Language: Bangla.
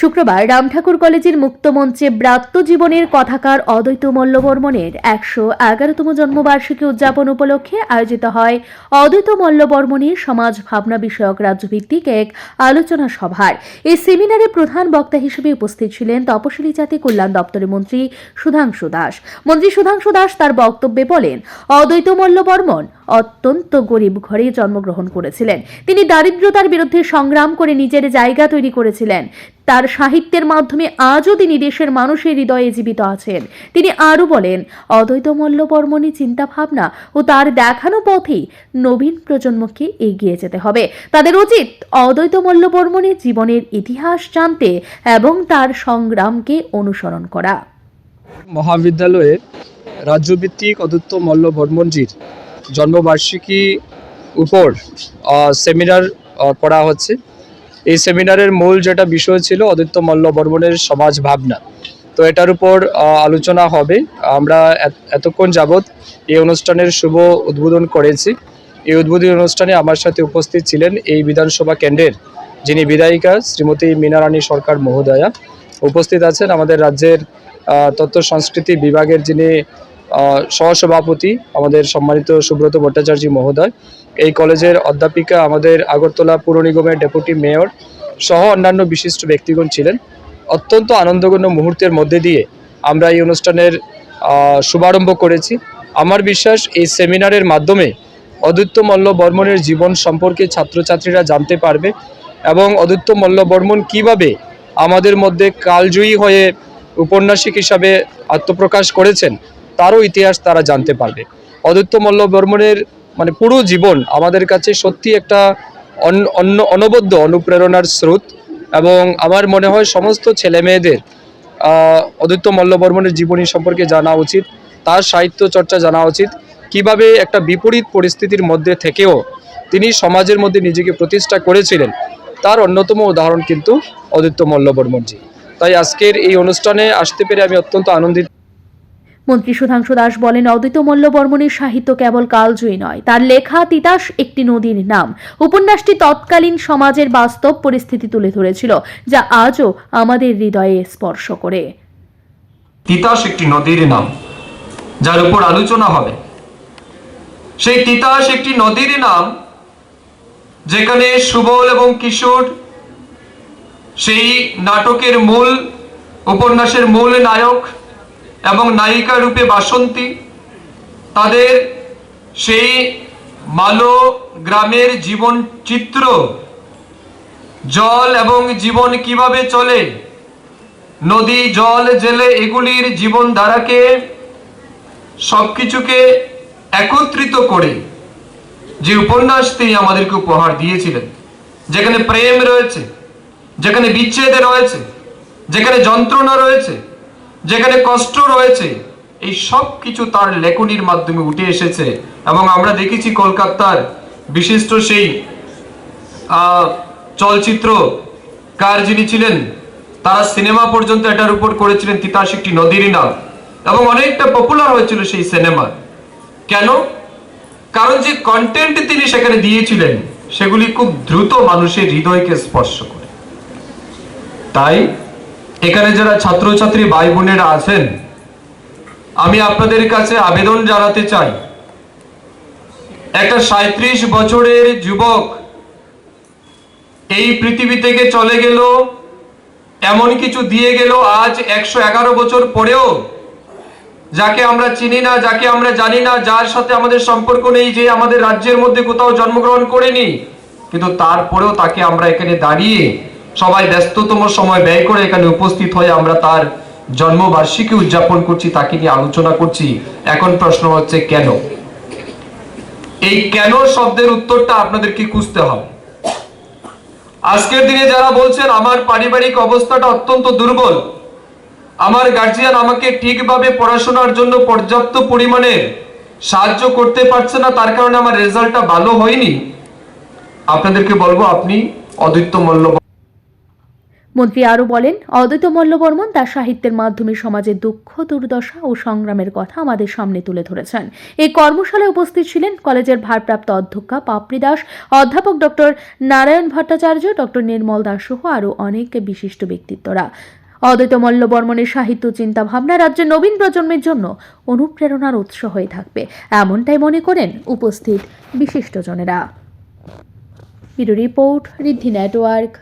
শুক্রবার রামঠাকুর কলেজের মুক্তমঞ্চে ব্রাত্য জীবনের কথাকার অদ্বৈত মল্লবর্মণের একশো এগারোতম জন্মবার্ষিকী উদযাপন উপলক্ষে আয়োজিত হয় অদ্বৈত মল্লবর্মণের সমাজ ভাবনা বিষয়ক রাজ্যভিত্তিক এক আলোচনা সভার। এই সেমিনারে প্রধান বক্তা হিসেবে উপস্থিত ছিলেন তপশিলি জাতি কল্যাণ দপ্তরের মন্ত্রী সুধাংশু দাস। মন্ত্রী সুধাংশু দাস তার বক্তব্যে বলেন, অদ্বৈত মল্লবর্মন অত্যন্ত গরিব ঘরে জন্মগ্রহণ করেছিলেন। তিনি দারিদ্রতার বিরুদ্ধে সংগ্রাম করে নিজের জায়গা তৈরি করেছিলেন। তার সাহিত্যের মাধ্যমে আজও তিনি দেশের মানুষের হৃদয়ে জীবিত আছেন। তিনি আরও বলেন, অদ্বৈত মল্লবর্মণী চিন্তাভাবনা ও তার দেখানো পথেই নবীন প্রজন্মকে এগিয়ে যেতে হবে। তাদের উচিত অদ্বৈত মল্লবর্মণের জীবনের ইতিহাস জানতে এবং তার সংগ্রামকে অনুসরণ করা। মহাবিদ্যালয়ে রাজ্যভিত্তিক অদ্বৈত মল্ল বর্মনজির জন্মবার্ষিকী উপর সেমিনার করা হচ্ছে। এই সেমিনারের মূল যেটা বিষয় ছিল অদ্বৈত মল্ল বর্মনের সমাজ ভাবনা। তো এটার উপর আলোচনা হবে। আমরা এতক্ষণ যাবৎ এই অনুষ্ঠানের শুভ উদ্বোধন করেছি। এই উদ্বোধনী অনুষ্ঠানে আমার সাথে উপস্থিত ছিলেন এই বিধানসভা কেন্দ্রের যিনি বিধায়িকা শ্রীমতী মীনারানী সরকার মহোদয়া। উপস্থিত আছেন আমাদের রাজ্যের তথ্য সংস্কৃতি বিভাগের যিনি সহসভাপতি আমাদের সম্মানিত সুব্রত ভট্টাচার্য মহোদয়, এই কলেজের অধ্যাপিকা আমাদের আগরতলা পুর নিগমের ডেপুটি মেয়র সহ অন্যান্য বিশিষ্ট ব্যক্তিগণ ছিলেন। অত্যন্ত আনন্দঘন মুহূর্তের মধ্যে দিয়ে আমরা এই অনুষ্ঠানের শুভারম্ভ করেছি। আমার বিশ্বাস, এই সেমিনারের মাধ্যমে অদ্বৈত মল্ল বর্মনের জীবন সম্পর্কে ছাত্রছাত্রীরা জানতে পারবে এবং অদ্বৈত মল্ল বর্মন কীভাবে আমাদের মধ্যে কালজয়ী হয়ে উপন্যাসিক হিসাবে আত্মপ্রকাশ করেছেন তারও ইতিহাস তারা জানতে পারবে। অদ্বৈত মল্ল বর্মনের মানে পুরো জীবন আমাদের কাছে সত্যি একটা অন- অন্য, অনবদ্য অনুপ্রেরণার স্রোত এবং আমার মনে হয় সমস্ত ছেলে মেয়েদের মল্ল বর্মনের জীবনী সম্পর্কে জানা উচিত, তার সাহিত্য চর্চা জানা উচিত, কীভাবে একটা বিপরীত পরিস্থিতির মধ্যে থেকেও তিনি সমাজের মধ্যে নিজেকে প্রতিষ্ঠা করেছিলেন, তার অন্যতম উদাহরণ কিন্তু অদ্বৈত মল্ল বর্মনজি তাই আজকের এই অনুষ্ঠানে আসতে পেরে আমি অত্যন্ত আনন্দিত। মন্ত্রী সুধাংশু দাস বলেন, অদ্বৈত মল্লবর্মণের সাহিত্য কেবল কালজয়ী নয়, তার লেখা তিতাস একটি নদীর নাম। উপন্যাসটি তৎকালীন সমাজের বাস্তব পরিস্থিতি তুলে ধরেছিল, যা আজও আমাদের হৃদয়ে স্পর্শ করে। তিতাস একটি নদীর নাম, যার উপর আলোচনা হবে। সেই তিতাস একটি নদীর নাম, যেখানে সুবল এবং কিশোর সেই নাটকের মূল, উপন্যাসের মূল নায়ক এবং নায়িকা রূপে বাসন্তী, তাদের সেই মালো গ্রামের জীবন চিত্র, জল এবং জীবন কীভাবে চলে? নদী, জল, জেলে এগুলির জীবন ধারাকে সবকিছুকে একত্রিত করে, যে উপন্যাস তিনি আমাদেরকে উপহার দিয়েছিলেন, যেখানে প্রেম রয়েছে, যেখানে বিচ্ছেদ রয়েছে, যেখানে যন্ত্রণা রয়েছে যেখানে কষ্ট রয়েছে, এই সব কিছু তার লেখনির মাধ্যমে উঠে এসেছে। এবং আমরা দেখেছি কলকাতার বিশিষ্ট সেই চলচ্চিত্র কার যিনি ছিলেন, তারা সিনেমা পর্যন্ত এটার উপর করেছিলেন তিতাস একটি নদীর নাম এবং অনেকটা পপুলার হয়েছিল সেই সিনেমা। কেন? কারণ যে কন্টেন্ট তিনি সেখানে দিয়েছিলেন, সেগুলি খুব দ্রুত মানুষের হৃদয়কে স্পর্শ করে। তাই এখানে যারা ছাত্রছাত্রী ভাই বোনেরা আছেন, আমি আপনাদের কাছে আবেদন জানাতে চাই। একটা সাঁত্রিশ বছরের যুবক এই পৃথিবী থেকে চলে গেল, এমন কিছু দিয়ে গেল আজ একশো এগারো বছর পরেও, যাকে আমরা চিনি না, যাকে আমরা জানি না, যার সাথে আমাদের সম্পর্ক নেই, যে আমাদের রাজ্যের মধ্যে কোথাও জন্মগ্রহণ করেনি, কিন্তু তারপরেও তাকে আমরা এখানে দাঁড়িয়ে সবাই ব্যস্ততম সময় ব্যয় করে এখানে উপস্থিত হয়ে আমরা তার জন্মবার্ষিকী উদযাপন করছি, তাকে নিয়ে আলোচনা করছি। এখন প্রশ্ন হচ্ছে, কেন? এই কেন শব্দের উত্তরটা আপনাদেরকে খুঁজতে হবে। আজকের দিনে যারা বলছেন, আমার পারিবারিক অবস্থাটা অত্যন্ত দুর্বল, আমার গার্জিয়ান আমাকে ঠিকভাবে পড়াশোনার জন্য পর্যাপ্ত পরিমাণে সাহায্য করতে পারছে না, তার কারণে আমার রেজাল্টটা ভালো হয়নি। আপনাদেরকে বলব, আপনি অদ্বৈত মল্ল মন্ত্রী আরও বলেন, অদ্বৈত মল্লবর্মন তার সাহিত্যের মাধ্যমে সমাজের দুঃখ, দুর্দশা ও সংগ্রামের কথা আমাদের সামনে তুলে ধরেছেন। এই কর্মশালায় উপস্থিত ছিলেন কলেজের ভারপ্রাপ্ত অধ্যক্ষা পাপড়ি দাস, অধ্যাপক ডক্টর নারায়ণ ভট্টাচার্য, ডক্টর নির্মল দাস সহ আরও অনেক বিশিষ্ট ব্যক্তিত্বরা। অদ্বৈত মল্লবর্মনের সাহিত্য চিন্তা ভাবনা রাজ্যের নবীন প্রজন্মের জন্য অনুপ্রেরণার উৎস হয়ে থাকবে। এমনটাই মনে করেন উপস্থিত বিশিষ্টজনেরা। Report, Riddhi network.